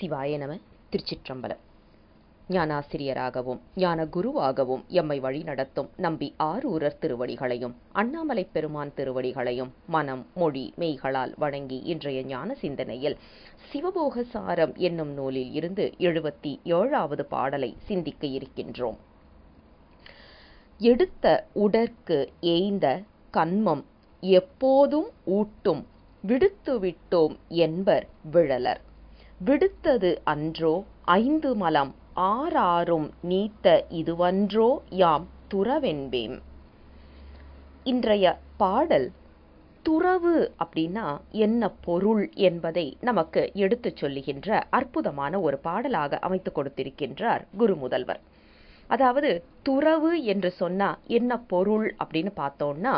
சிவாய நம திருச்சிற்றம்பலம். ஞானாசிரியராகவும் ஞான குருவாகவும் எம்மை வழி நடத்தும் நம்பி ஆரூரர் திருவடிகளையும் அண்ணாமலை பெருமான் திருவடிகளையும் மனம் மொழி மெய்களால் வணங்கி இன்றைய ஞான சிந்தனையில் சிவபோக சாரம் என்னும் நூலில் இருந்து எழுபத்தி ஏழாவது பாடலை சிந்திக்க இருக்கின்றோம். எடுத்த உடற்கு ஏய்ந்த கன்மம் எப்போதும் ஊட்டும் விடுத்துவிட்டோம் என்பர் விழலர். விடுத்தது அன்றோ? ஐந்து மலம் ஆறாறும் நீத்த இதுவன்றோ? யாம் துறவென்பேம். இன்றைய பாடல் துறவு அப்படின்னா என்ன பொருள் என்பதை நமக்கு எடுத்துச் சொல்லுகின்ற அற்புதமான ஒரு பாடலாக அமைத்து கொடுத்திருக்கின்றார் குரு முதல்வர் அதாவது துறவு என்று சொன்னா என்ன பொருள் அப்படின்னு பார்த்தோம்னா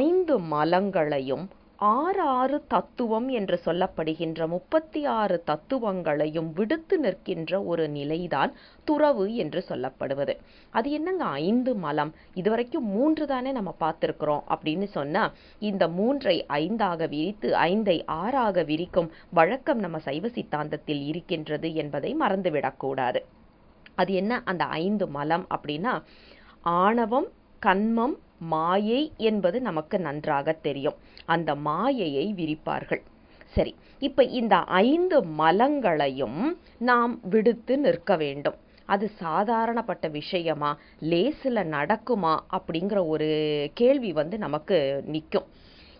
ஐந்து மலங்களையும் ஆறு ஆறு தத்துவம் என்று சொல்லப்படுகின்ற முப்பத்தி ஆறு தத்துவங்களையும் விடுத்து நிற்கின்ற ஒரு நிலைதான் துறவு என்று சொல்லப்படுவது. அது என்னங்க? ஐந்து மலம். இதுவரைக்கும் மூன்று தானே நம்ம பார்த்துருக்குறோம் அப்படின்னு சொன்னால் இந்த மூன்றை ஐந்தாக விரித்து ஐந்தை ஆறாக விரிக்கும் வழக்கம் நம்ம சைவ சித்தாந்தத்தில் இருக்கின்றது என்பதை மறந்துவிடக்கூடாது அது என்ன? அந்த ஐந்து மலம் அப்படின்னா ஆணவம் கண்மம் மாயை என்பது நமக்கு நன்றாக தெரியும். அந்த மாயையை விரிப்பார்கள். சரி இப்போ இந்த ஐந்து மலங்களையும் நாம் விடுத்து நிற்க வேண்டும். அது சாதாரணப்பட்ட விஷயமா? லேசில் நடக்குமா? அப்படிங்கிற ஒரு கேள்வி வந்து நமக்கு நிற்கும்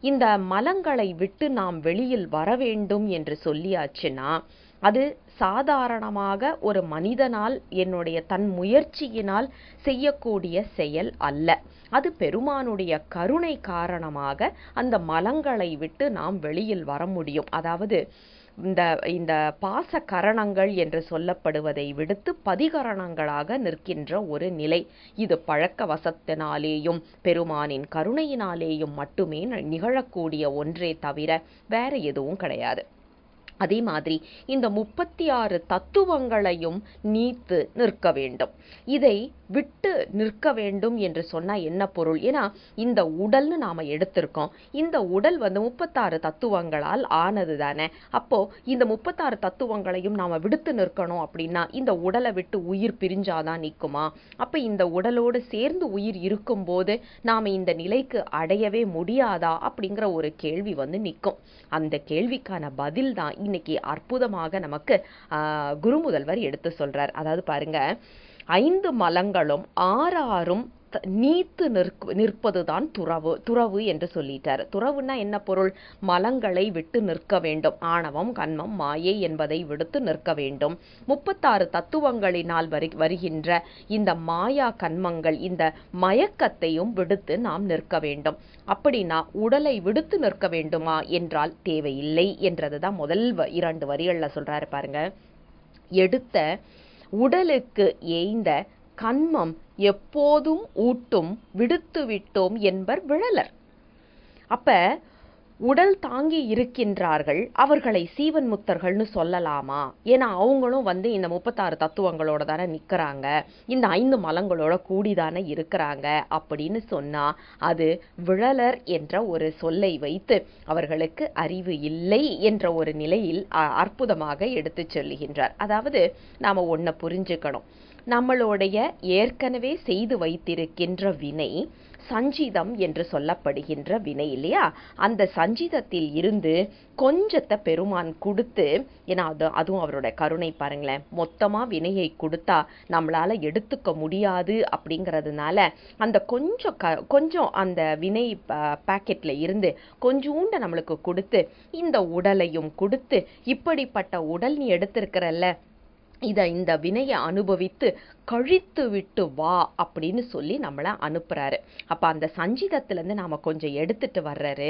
இந்த மலங்களை விட்டு நாம் வெளியில் வர வேண்டும் என்று சொல்லியாச்சுன்னா அது சாதாரணமாக ஒரு மனிதனால் என்னுடைய தன் முயற்சியினால் செய்யக்கூடிய செயல் அல்ல. அது பெருமானுடைய கருணை காரணமாக அந்த மலங்களை விட்டு நாம் வெளியில் வர முடியும். அதாவது இந்த இந்த பாச கரணங்கள் என்று சொல்லப்படுவதை விடுத்து பதிகரணங்களாக நிற்கின்ற ஒரு நிலை. இது பழக்க வசத்தினாலேயும் பெருமானின் கருணையினாலேயும் மட்டுமே நிகழக்கூடிய ஒன்றே தவிர வேற எதுவும் கிடையாது. அதே மாதிரி இந்த முப்பத்தி ஆறு தத்துவங்களையும் நீத்து நிற்க வேண்டும். இதை விட்டு நிற்க வேண்டும் என்று சொன்னால் என்ன பொருள்? ஏன்னா இந்த உடல்னு நாம எடுத்திருக்கோம். இந்த உடல் வந்து முப்பத்தாறு தத்துவங்களால் ஆனது தானே. அப்போது இந்த முப்பத்தாறு தத்துவங்களையும் நாம் விடுத்து நிற்கணும் அப்படின்னா இந்த உடலை விட்டு உயிர் பிரிஞ்சாதான் நிற்குமா அப்போ இந்த உடலோடு சேர்ந்து உயிர் இருக்கும்போது நாம் இந்த நிலைக்கு அடையவே முடியாதா அப்படிங்கிற ஒரு கேள்வி வந்து நிற்கும் அந்த கேள்விக்கான பதில் தான் இன்னைக்கு அற்புதமாக நமக்கு குரு முதல்வர் எடுத்து சொல்றார். அதாவது பாருங்க ஐந்து மலங்களும் ஆறாறும் நீத்து நிற்க நிற்பதுதான் துறவு துறவு என்று சொல்லிட்டார். துறவுன்னா என்ன பொருள்? மலங்களை விட்டு நிற்க வேண்டும். ஆணவம் கண்மம் மாயை என்பதை விடுத்து நிற்க வேண்டும். முப்பத்தாறு தத்துவங்களினால் வரு வருகின்ற இந்த மாயா கண்மங்கள் இந்த மயக்கத்தையும் விடுத்து நாம் நிற்க வேண்டும். அப்படின்னா உடலை விடுத்து நிற்க வேண்டுமா என்றால் தேவையில்லை என்றதுதான் முதல் இரண்டு வரிகளில் சொல்றாரு பாருங்க. எடுத்த உடலுக்கு ஏய்ந்த கண்மம் எப்போதும் ஊட்டும் விடுத்து விட்டோம் என்பர் விழலர். அப்ப உடல் தாங்கி இருக்கின்றார்கள் அவர்களை சீவன் முத்தர்கள்னு சொல்லலாமா? ஏன்னா அவங்களும் வந்து இந்த முப்பத்தாறு தத்துவங்களோட தானே நிற்கிறாங்க இந்த ஐந்து மலங்களோட கூடிதானே இருக்கிறாங்க அப்படின்னு சொன்னால் அது விழலர் என்ற ஒரு சொல்லை வைத்து அவர்களுக்கு அறிவு இல்லை என்ற ஒரு நிலையில் அற்புதமாக எடுத்து சொல்லுகின்றார். அதாவது நாம் ஒன்றை புரிஞ்சுக்கணும். நம்மளுடைய ஏற்கனவே செய்து வைத்திருக்கின்ற வினை சஞ்சிதம் என்று சொல்லப்படுகின்ற வினை இல்லையா? அந்த சஞ்சிதத்தில் இருந்து கொஞ்சத்தை பெருமான் கொடுத்து ஏன்னா அது அதுவும் அவரோட கருணை பாருங்களேன். மொத்தமாக வினையை கொடுத்தா நம்மளால் எடுத்துக்க முடியாது அப்படிங்கிறதுனால அந்த கொஞ்சம் க கொஞ்சம் அந்த வினை பேக்கெட்டில் இருந்து கொஞ்சூண்டை நம்மளுக்கு கொடுத்து இந்த உடலையும் கொடுத்து இப்படிப்பட்ட உடல் நீ எடுத்திருக்கிறல்ல இதை இந்த வினையை அனுபவித்து கழித்து விட்டு வா அப்படின்னு சொல்லி நம்மளை அனுப்புகிறாரு அப்போ அந்த சஞ்சிதத்திலேருந்து நாம் கொஞ்சம் எடுத்துட்டு வர்றாரு.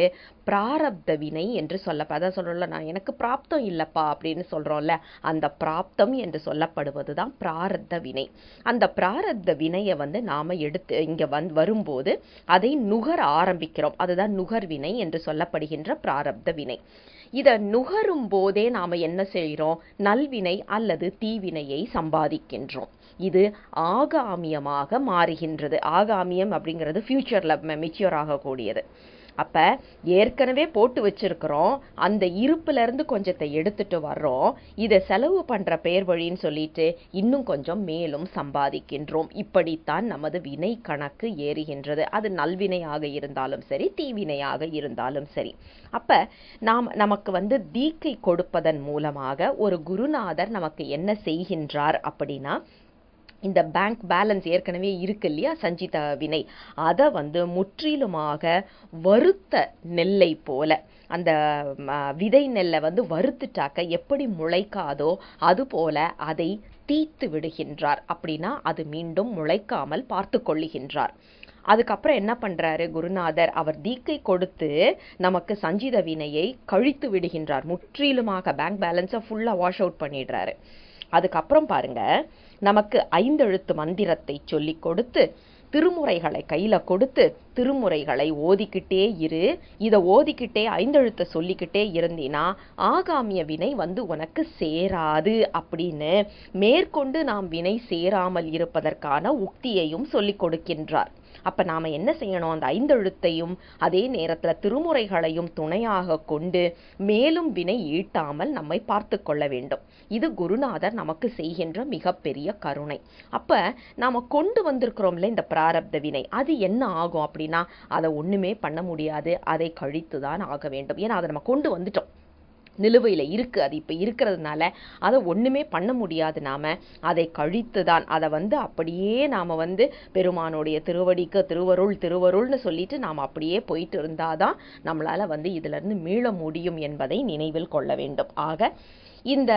பிராரப்த வினை என்று சொல்ல அதான் சொல்கிறோம்ல நான் எனக்கு பிராப்தம் இல்லைப்பா அப்படின்னு சொல்கிறோம்ல அந்த பிராப்தம் என்று சொல்லப்படுவது தான் பிராரத்த வினை. அந்த பிராரத்த வினையை வந்து நாம் எடுத்து இங்கே வந் வரும்போது அதை நுகர் ஆரம்பிக்கிறோம். அதுதான் நுகர்வினை என்று சொல்லப்படுகின்ற பிராரப்த வினை. இதை நுகரும் போதே நாம என்ன செய்கிறோம்? நல்வினை அல்லது தீவினையை சம்பாதிக்கின்றோம். இது ஆகாமியமாக மாறுகின்றது. ஆகாமியம் அப்படிங்கிறது ஃபியூச்சர்ல மெச்சூர் ஆகக்கூடியது. அப்போ ஏற்கனவே போட்டு வச்சிருக்கிறோம். அந்த இருப்புலேருந்து கொஞ்சத்தை எடுத்துட்டு வர்றோம். இதை செலவு பண்ணுற பெயர் வழின்னு சொல்லிட்டு இன்னும் கொஞ்சம் மேலும் சம்பாதிக்கின்றோம். இப்படித்தான் நமது வினை கணக்கு ஏறுகின்றது. அது நல்வினையாக இருந்தாலும் சரி தீவினையாக இருந்தாலும் சரி. அப்போ நாம் நமக்கு வந்து தீக்கை கொடுப்பதன் மூலமாக ஒரு குருநாதர் நமக்கு என்ன செய்கின்றார் அப்படின்னா இந்த பேங்க் பேலன்ஸ் ஏற்கனவே இருக்கு இல்லையா சஞ்சித வினை அதை வந்து முற்றிலுமாக வறுத்த நெல்லை போல அந்த விதை நெல்லை வந்து வறுத்துட்டாக்க எப்படி முளைக்காதோ அதுபோல அதை தீத்து விடுகின்றார். அப்படின்னா அது மீண்டும் முளைக்காமல் பார்த்து கொள்ளுகின்றார். அதுக்கப்புறம் என்ன பண்றாரு குருநாதர்? அவர் தீக்கை கொடுத்து நமக்கு சஞ்சித வினையை கழித்து விடுகின்றார். முற்றிலுமாக பேங்க் பேலன்ஸை ஃபுல்லாக வாஷ் அவுட் பண்ணிடுறாரு. அதுக்கப்புறம் பாருங்க நமக்கு ஐந்தெழுத்து மந்திரத்தை சொல்லிக் கொடுத்து திருமுறைகளை கையில் கொடுத்து திருமுறைகளை ஓதிக்கிட்டே இரு. இதை ஓதிக்கிட்டே ஐந்தெழுத்தை சொல்லிக்கிட்டே இருந்தினா ஆகாமிய வினை வந்து உனக்கு சேராது அப்படின்னு மேற்கொண்டு நாம் வினை சேராமல் இருப்பதற்கான உக்தியையும் சொல்லிக் கொடுக்கின்றார். அப்ப நாம என்ன செய்யணும்? அந்த ஐந்தெழுத்தையும் அதே நேரத்துல திருமுறைகளையும் துணையாக கொண்டு மேலும் வினை ஈட்டாமல் நம்மை பார்த்து கொள்ள வேண்டும். இது குருநாதர் நமக்கு செய்கின்ற மிகப்பெரிய கருணை. அப்ப நாம கொண்டு வந்திருக்கிறோம்ல இந்த பிராரப்த வினை அது என்ன ஆகும் அப்படின்னா அதை ஒண்ணுமே பண்ண முடியாது. அதை கழித்துதான் ஆக வேண்டும். ஏன்னா அதை நம்ம கொண்டு வந்துட்டோம். நிலுவையில் இருக்குது அது இப்போ இருக்கிறதுனால அதை ஒன்றுமே பண்ண முடியாது நாம். அதை கழித்து தான் அதை வந்து அப்படியே நாம் வந்து பெருமானுடைய திருவடிக்கு திருவருள் திருவருள்னு சொல்லிட்டு நாம் அப்படியே போயிட்டு இருந்தால் தான் நம்மளால் வந்து இதுல இருந்து மீள முடியும் என்பதை நினைவில் கொள்ள வேண்டும். ஆக இந்த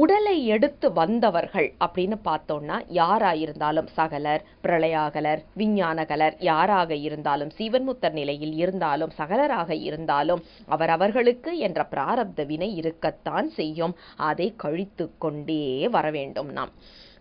உடலை எடுத்து வந்தவர்கள் அப்படின்னு பார்த்தோம்னா யாராக இருந்தாலும் சகலர் பிரளயாகலர் விஞ்ஞானகலர் யாராக இருந்தாலும் சீவன்முத்தர் நிலையில் இருந்தாலும் சகலராக இருந்தாலும் அவரவர்களுக்கு என்ற பிராரப்த வினை இருக்கத்தான் செய்யும். அதை கழித்து கொண்டே வர வேண்டும் நாம்.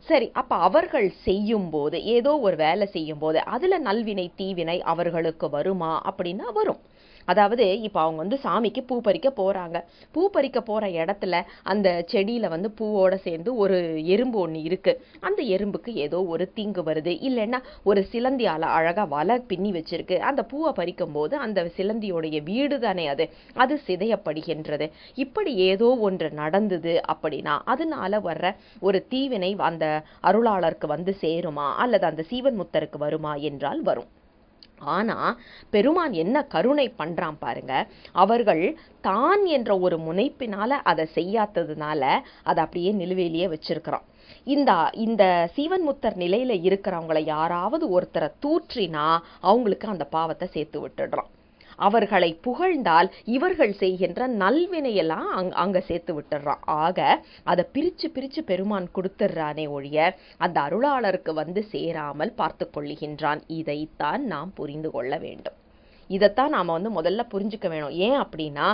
சரி அப்ப அவர்கள் செய்யும் போது ஏதோ ஒரு வேலை செய்யும் போது அதுல நல்வினை தீவினை அவர்களுக்கு வருமா அப்படின்னா வரும். அதாவது இப்போ அவங்க வந்து சாமிக்கு பூ பறிக்க போகிறாங்க பூ பறிக்க போகிற இடத்துல அந்த செடியில் வந்து பூவோட சேர்ந்து ஒரு எறும்பு ஒன்று இருக்குது அந்த எறும்புக்கு ஏதோ ஒரு தீங்கு வருது. இல்லைன்னா ஒரு சிலந்தியால் அழகாக வலை பின்னி வச்சிருக்கு. அந்த பூவை பறிக்கும் போது அந்த சிலந்தியோடைய வீடு தானே அது. அது சிதையப்படுகின்றது. இப்படி ஏதோ ஒன்று நடந்தது அப்படின்னா அதனால வர்ற ஒரு தீவினை அந்த அருளாளருக்கு வந்து சேருமா? அல்லது அந்த சீவன் முத்தருக்கு வருமா? என்றால் வரும். ஆனால் பெருமான் என்ன கருணை பண்ணுறான் பாருங்க. அவர்கள் தான் என்ற ஒரு முனைப்பினால் அதை செய்யாததுனால அதை அப்படியே நிலுவையிலேயே வச்சிருக்கிறான் இந்த இந்த சீவன்முத்தர் நிலையில் இருக்கிறவங்கள யாராவது ஒருத்தரை தூற்றினா அவங்களுக்கு அந்த பாவத்தை சேர்த்து விட்டுடுறான் அவர்களை புகழ்ந்தால் இவர்கள் செய்கின்ற நல்வினையெல்லாம் அங் அங்க சேர்த்து விட்டுறான் ஆக அதை பிரிச்சு பிரிச்சு பெருமான் கொடுத்துடுறானே ஒழிய அந்த அருளாளருக்கு வந்து சேராமல் பார்த்து கொள்ளுகின்றான். இதைத்தான் நாம் புரிந்து கொள்ள வேண்டும். இதைத்தான் நாம் வந்து முதல்ல புரிஞ்சுக்க வேணும். ஏன் அப்படின்னா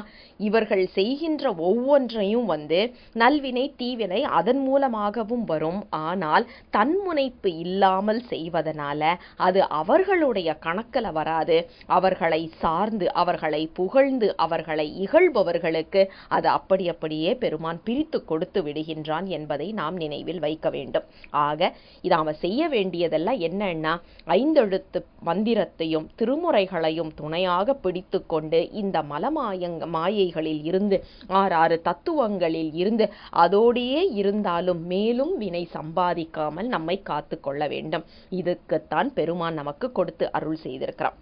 இவர்கள் செய்கின்ற ஒவ்வொன்றையும் வந்து நல்வினை தீவினை அதன் மூலமாகவும் வரும். ஆனால் தன்முனைப்பு இல்லாமல் செய்வதனால அது அவர்களுடைய கணக்கில் வராது. அவர்களை சார்ந்து அவர்களை புகழ்ந்து அவர்களை இகழ்பவர்களுக்கு அது அப்படி அப்படியே பெருமான் பிரித்து கொடுத்து விடுகின்றான் என்பதை நாம் நினைவில் வைக்க வேண்டும். ஆக நாம் செய்ய வேண்டியதெல்லாம் என்னன்னா ஐந்தெழுத்து மந்திரத்தையும் திருமுறைகளையும் துணையாக பிடித்து கொண்டு இந்த மலமாயங்க மாயைகளில் இருந்து ஆறாறு தத்துவங்களில் இருந்து அதோடையே இருந்தாலும் மேலும் வினை சம்பாதிக்காமல் நம்மை காத்து கொள்ள வேண்டும். இதுக்குத்தான் பெருமான் நமக்கு கொடுத்து அருள் செய்திருக்கிறான்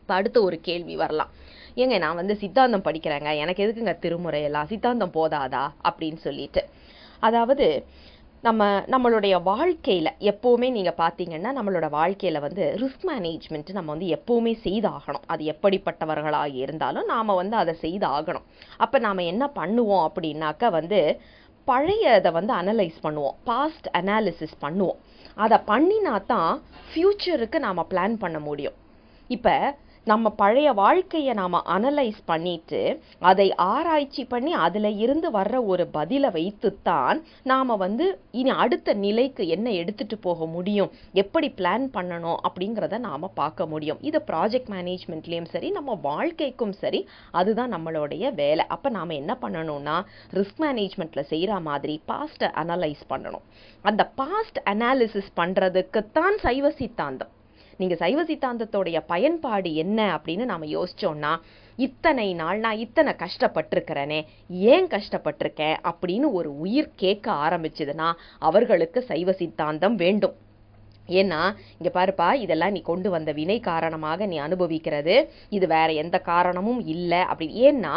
இப்போ அடுத்து ஒரு கேள்வி வரலாம். ஏங்க நான் வந்து சித்தாந்தம் படிக்கிறேங்க. எனக்கு எதுக்குங்க திருமுறையெல்லாம் சித்தாந்தம் போதாதா? அப்படின்னு சொல்லிட்டு. அதாவது நம்ம நம்மளுடைய வாழ்க்கையில் எப்போவுமே நீங்கள் பார்த்தீங்கன்னா நம்மளோட வாழ்க்கையில் வந்து ரிஸ்க் மேனேஜ்மெண்ட் நம்ம வந்து எப்போவுமே செய்தாகணும். அது எப்படிப்பட்டவர்களாக இருந்தாலும் நாம் வந்து அதை செய்தாகணும். அப்போ நாம் என்ன பண்ணுவோம் அப்படின்னாக்க வந்து பழையதை வந்து அனலைஸ் பண்ணுவோம். பாஸ்ட் அனாலிசிஸ் பண்ணுவோம். அதை பண்ணினா தான் ஃப்யூச்சருக்கு நாம் பிளான் பண்ண முடியும். இப்போ நம்ம பழைய வாழ்க்கையை நாம் அனலைஸ் பண்ணிட்டு அதை ஆராய்ச்சி பண்ணி அதில் இருந்து வர்ற ஒரு பதிலை வைத்துத்தான் நாம் வந்து இனி அடுத்த நிலைக்கு என்ன எடுத்துகிட்டு போக முடியும் எப்படி பிளான் பண்ணணும் அப்படிங்கிறத நாம் பார்க்க முடியும். இது ப்ராஜெக்ட் மேனேஜ்மெண்ட்லேயும் சரி நம்ம வாழ்க்கைக்கும் சரி அதுதான் நம்மளுடைய வேலை. அப்போ நாம் என்ன பண்ணணும்னா ரிஸ்க் மேனேஜ்மெண்ட்டில் செய்கிற மாதிரி பாஸ்ட்டை அனலைஸ் பண்ணணும். அந்த பாஸ்ட் அனாலிசிஸ் பண்றதுக்குத்தான் சைவ சித்தாந்தம். நீங்க சைவ சித்தாந்தத்தோடைய பயன்பாடு என்ன அப்படின்னு நாம யோசிச்சோம்னா இத்தனை நாள் நான் இத்தனை கஷ்டப்பட்டிருக்கிறேனே ஏன் கஷ்டப்பட்டிருக்கேன் அப்படின்னு ஒரு உயிர் கேட்க ஆரம்பிச்சதுன்னா அவர்களுக்கு சைவ சித்தாந்தம் வேண்டும். ஏன்னா இங்கே பாருப்பா இதெல்லாம் நீ கொண்டு வந்த வினை காரணமாக நீ அனுபவிக்கிறது. இது வேற எந்த காரணமும் இல்லை அப்படி ஏன்னா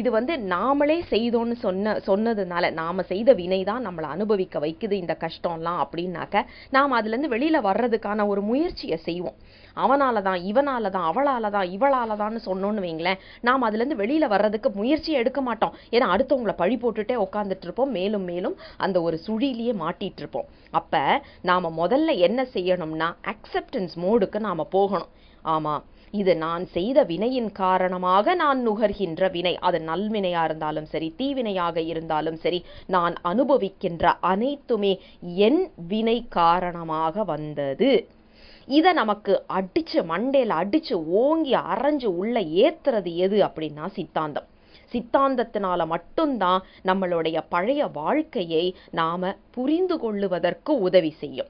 இது வந்து நாமளே செய்தோன்னு சொன்ன சொன்னதுனால நாம் செய்த வினை தான் நம்மளை அனுபவிக்க வைக்குது இந்த கஷ்டம்லாம் அப்படின்னாக்க நாம் அதுலேருந்து வெளியில் வர்றதுக்கான ஒரு முயற்சியை செய்வோம். அவனால தான் இவனால தான் அவளால தான் இவளால தான்னு சொன்னோன்னு வைங்களேன் நாம் அதுலேருந்து வெளியில் வர்றதுக்கு முயற்சியை எடுக்க மாட்டோம். ஏன்னா அடுத்தவங்கள பழி போட்டுட்டே உட்காந்துட்டு இருப்போம். மேலும் மேலும் அந்த ஒரு சுழிலேயே மாட்டிட்டு இருப்போம். அப்போ நாம் முதல்ல என்ன செய்யணும்னா அக்செப்டன்ஸ் மோடுக்கு நாம் போகணும். ஆமாம் இது நான் செய்த வினையின் காரணமாக நான் நுகர்கின்ற வினை. அது நல்வினையா இருந்தாலும் சரி தீவினையாக இருந்தாலும் சரி நான் அனுபவிக்கின்ற அனைத்துமே என் வினை காரணமாக வந்தது. இதை நமக்கு அடிச்சு மண்டையில் அடிச்சு ஓங்கி அரைஞ்சு உள்ள ஏத்துறது எது அப்படின்னா சித்தாந்தம். சித்தாந்தத்தினால மட்டும்தான் நம்மளுடைய பழைய வாழ்க்கையை நாம புரிந்து கொள்ளுவதற்கு உதவி செய்யும்.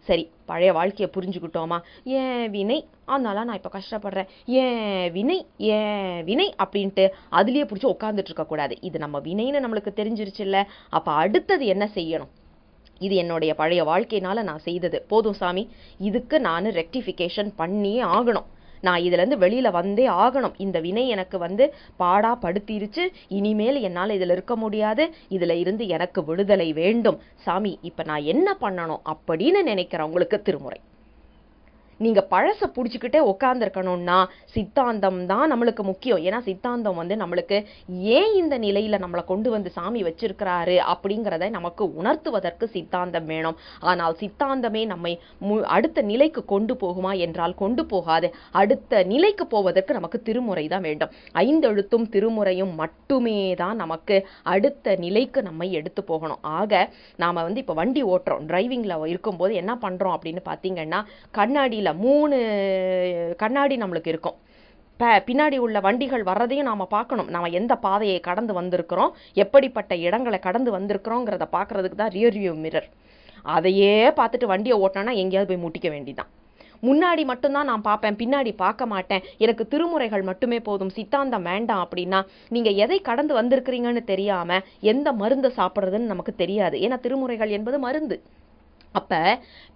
சரி பழைய வாழ்க்கையை புரிஞ்சுக்கிட்டோமா? ஏன் வினை? அதனால நான் இப்போ கஷ்டப்படுறேன். ஏன் வினை? ஏன் வினை? அப்படின்ட்டு அதுலேயே பிடிச்சி உட்காந்துட்டு இருக்கக்கூடாது இது நம்ம வினைன்னு நம்மளுக்கு தெரிஞ்சிருச்சுல்ல. அப்போ அடுத்தது என்ன செய்யணும்? இது என்னுடைய பழைய வாழ்க்கையினால நான் செய்தது. போதும் சாமி. இதுக்கு நான் ரெக்டிஃபிகேஷன் பண்ணியே ஆகணும். நான் இதுலேருந்து வெளியில் வந்தே ஆகணும். இந்த வினை எனக்கு வந்து பாடா படுத்திருச்சு. இனிமேல் என்னால் இதில் இருக்க முடியாது. இதில் இருந்து எனக்கு விடுதலை வேண்டும். சாமி இப்போ நான் என்ன பண்ணணும் அப்படின்னு நினைக்கிறவங்களுக்கு திருமுறை. நீங்கள் பழசை பிடிச்சிக்கிட்டே உட்காந்துருக்கணும்னா சித்தாந்தம் தான் நம்மளுக்கு முக்கியம். ஏன்னா சித்தாந்தம் வந்து நம்மளுக்கு ஏன் இந்த நிலையில் நம்மளை கொண்டு வந்து சாமி வச்சிருக்கிறாரு அப்படிங்கிறத நமக்கு உணர்த்துவதற்கு சித்தாந்தம் வேணும். ஆனால் சித்தாந்தமே நம்மை மு- அடுத்த நிலைக்கு கொண்டு போகுமா என்றால் கொண்டு போகாது. அடுத்த நிலைக்கு போவதற்கு நமக்கு திருமுறை தான் வேண்டும். ஐந்தெழுத்தும் திருமுறையும் மட்டுமே தான் நமக்கு அடுத்த நிலைக்கு நம்மை எடுத்து போகணும். ஆக நாம் வந்து இப்போ வண்டி ஓட்டுறோம். டிரைவிங்கில் இருக்கும்போது என்ன பண்ணுறோம் அப்படின்னு பார்த்தீங்கன்னா கண்ணாடியில் மூணு கண்ணாடி நம்மளுக்கு இருக்கும். ப பின்னாடி உள்ள வண்டிகள் வர்றதையும் நாம பார்க்கணும். நாம எந்த பாதையை கடந்து வந்திருக்கிறோம்? எப்படிப்பட்ட இடங்களை கடந்து வந்திருக்கிறோங்கிறத பார்க்குறதுக்கு தான் ரியர்வியூ மிரர் அதையே பார்த்துட்டு வண்டியை ஓட்டினா எங்கேயாவது போய் முட்டிக்க வேண்டிதான். முன்னாடி மட்டும்தான் நான் பார்ப்பேன் பின்னாடி பார்க்க மாட்டேன். எனக்கு திருமுறைகள் மட்டுமே போதும். சித்தாந்தம் வேண்டாம் அப்படின்னா நீங்க எதை கடந்து வந்திருக்கிறீங்கன்னு தெரியாம எந்த மருந்து சாப்பிடுறதுன்னு நமக்கு தெரியாது. ஏன்னா திருமுறைகள் என்பது மருந்து. அப்போ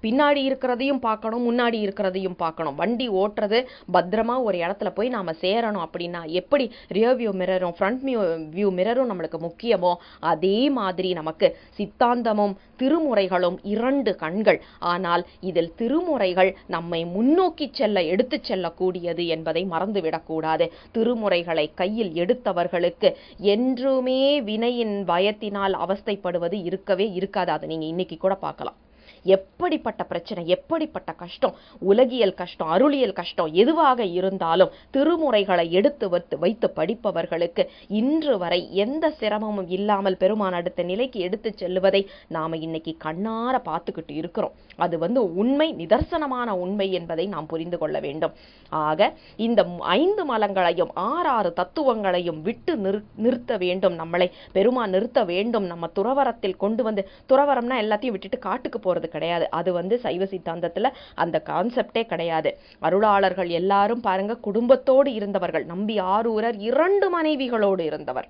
பின்னாடி இருக்கிறதையும் பார்க்கணும் முன்னாடி இருக்கிறதையும் பார்க்கணும். வண்டி ஓட்டுறது பத்திரமா ஒரு இடத்துல போய் நாம் சேரணும் அப்படின்னா எப்படி ரியர் வியூ மிரரும் ஃப்ரண்ட் வியூ வியூ மிரரும் நம்மளுக்கு முக்கியமோ அதே மாதிரி நமக்கு சித்தாந்தமும் திருமுறைகளும் இரண்டு கண்கள். ஆனால் இதில் திருமுறைகள் நம்மை முன்னோக்கி செல்ல எடுத்துச் செல்லக்கூடியது என்பதை மறந்துவிடக்கூடாது திருமுறைகளை கையில் எடுத்தவர்களுக்கு என்றுமே வினையின் பயத்தினால் அவஸ்தைப்படுவது இருக்கவே இருக்காது. அதை நீங்கள் இன்னைக்கு கூட பார்க்கலாம். எப்படிப்பட்ட பிரச்சனை எப்படிப்பட்ட கஷ்டம் உலகியல் கஷ்டம் அருளியல் கஷ்டம் எதுவாக இருந்தாலும் திருமுறைகளை எடுத்து வைத்து வைத்து படிப்பவர்களுக்கு இன்று வரை எந்த சிரமமும் இல்லாமல் பெருமான் அடுத்த நிலைக்கு எடுத்து செல்லுவதை நாம் இன்னைக்கு கண்ணார பார்த்துக்கிட்டு இருக்கிறோம். அது வந்து உண்மை நிதர்சனமான உண்மை என்பதை நாம் புரிந்து கொள்ள வேண்டும். ஆக இந்த ஐந்து மலங்களையும் ஆறாறு தத்துவங்களையும் விட்டு நிறு நிறுத்த வேண்டும் நம்மளை. பெருமான் நிறுத்த வேண்டும். நம்ம துறவரத்தில் கொண்டு வந்து துறவரம்னா எல்லாத்தையும் விட்டுட்டு காட்டுக்கு போறது கிடையாது. அது வந்து சைவ சித்தாந்தத்துல அந்த கான்செப்டே கிடையாது. அருளாளர்கள் எல்லாரும் பாருங்க குடும்பத்தோடு இருந்தவர்கள். நம்பி ஆரூரர் இரண்டு மனைவிகளோடு இருந்தவர்.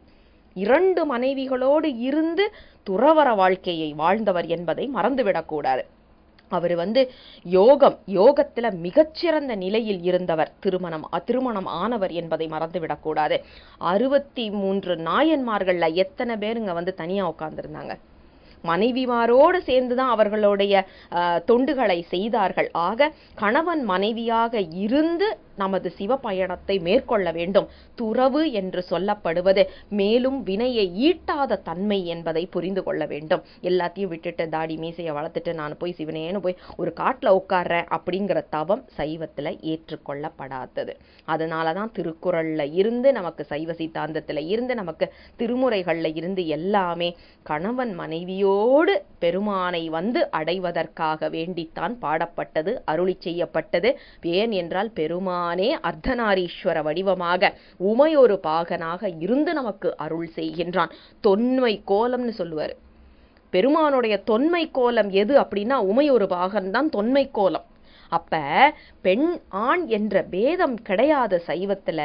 இரண்டு மனைவிகளோடு இருந்து துறவர வாழ்க்கையை வாழ்ந்தவர் என்பதை மறந்துவிடக்கூடாது அவர் வந்து யோகம் யோகத்துல மிகச்சிறந்த நிலையில் இருந்தவர். திருமணம் திருமணம் ஆனவர் என்பதை மறந்துவிடக்கூடாது அறுபத்தி மூன்று நாயன்மார்கள்ல எத்தனை பேருங்க வந்து தனியா உட்காந்துருந்தாங்க மனைவிமாரோடு சேர்ந்துதான் அவர்களுடைய தொண்டுகளை செய்தார்கள். ஆக கணவன் மனைவியாக இருந்து நமது சிவபயணத்தை மேற்கொள்ள வேண்டும். துறவு என்று சொல்லப்படுவது மேலும் வினையை ஈட்டாத தன்மை என்பதை புரிந்து கொள்ள வேண்டும். எல்லாத்தையும் விட்டுட்டு தாடி மீசையை வளர்த்துட்டு நான் போய் சிவனேன்னு போய் ஒரு காட்டில் உட்கார்றேன் அப்படிங்கிற தவம் சைவத்தில் ஏற்றுக்கொள்ளப்படாதது. அதனாலதான் திருக்குறளில் இருந்து நமக்கு சைவ சித்தாந்தத்துல இருந்து நமக்கு திருமுறைகளில் இருந்து எல்லாமே கணவன் மனைவியோடு பெருமானை வந்து அடைவதற்காக வேண்டித்தான் பாடப்பட்டது அருளி செய்யப்பட்டது. ஏன் என்றால் பெருமானே அர்த்தநாரீஸ்வர வடிவமாக உமையொரு பாகனாக இருந்து நமக்கு அருள் செய்கின்றான். தொன்மை கோலம்னு சொல்லுவாரு. பெருமானுடைய தொன்மை கோலம் எது அப்படின்னா உமையொரு பாகன் தான் தொன்மை கோலம். அப்போ பெண் ஆண் என்ற பேதம் கிடையாத சைவத்தில்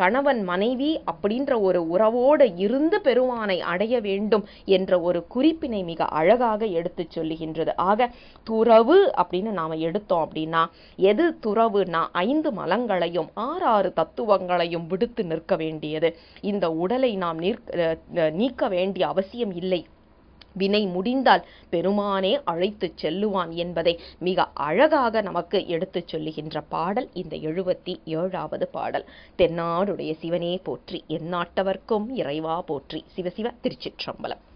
கணவன் மனைவி அப்படின்ற ஒரு உறவோடு இருந்து பெருமானை அடைய வேண்டும் என்ற ஒரு குறிப்பினை மிக அழகாக எடுத்து சொல்லுகின்றது. ஆக துறவு அப்படின்னு நாம் எடுத்தோம் அப்படின்னா எது துறவுனா ஐந்து மலங்களையும் ஆறாறு தத்துவங்களையும் விடுத்து நிற்க வேண்டியது. இந்த உடலை நாம் நீக்க வேண்டிய அவசியம் இல்லை. வினை முடிந்தால் பெருமானே அழைத்துச் செல்லுவான் என்பதை மிக அழகாக நமக்கு எடுத்துச் சொல்லுகின்ற பாடல் இந்த எழுபத்தி ஏழாவது பாடல். தென்னாடுடைய சிவனே போற்றி எந்நாட்டவர்க்கும் இறைவா போற்றி. சிவசிவ திருச்சிற்றம்பலம்.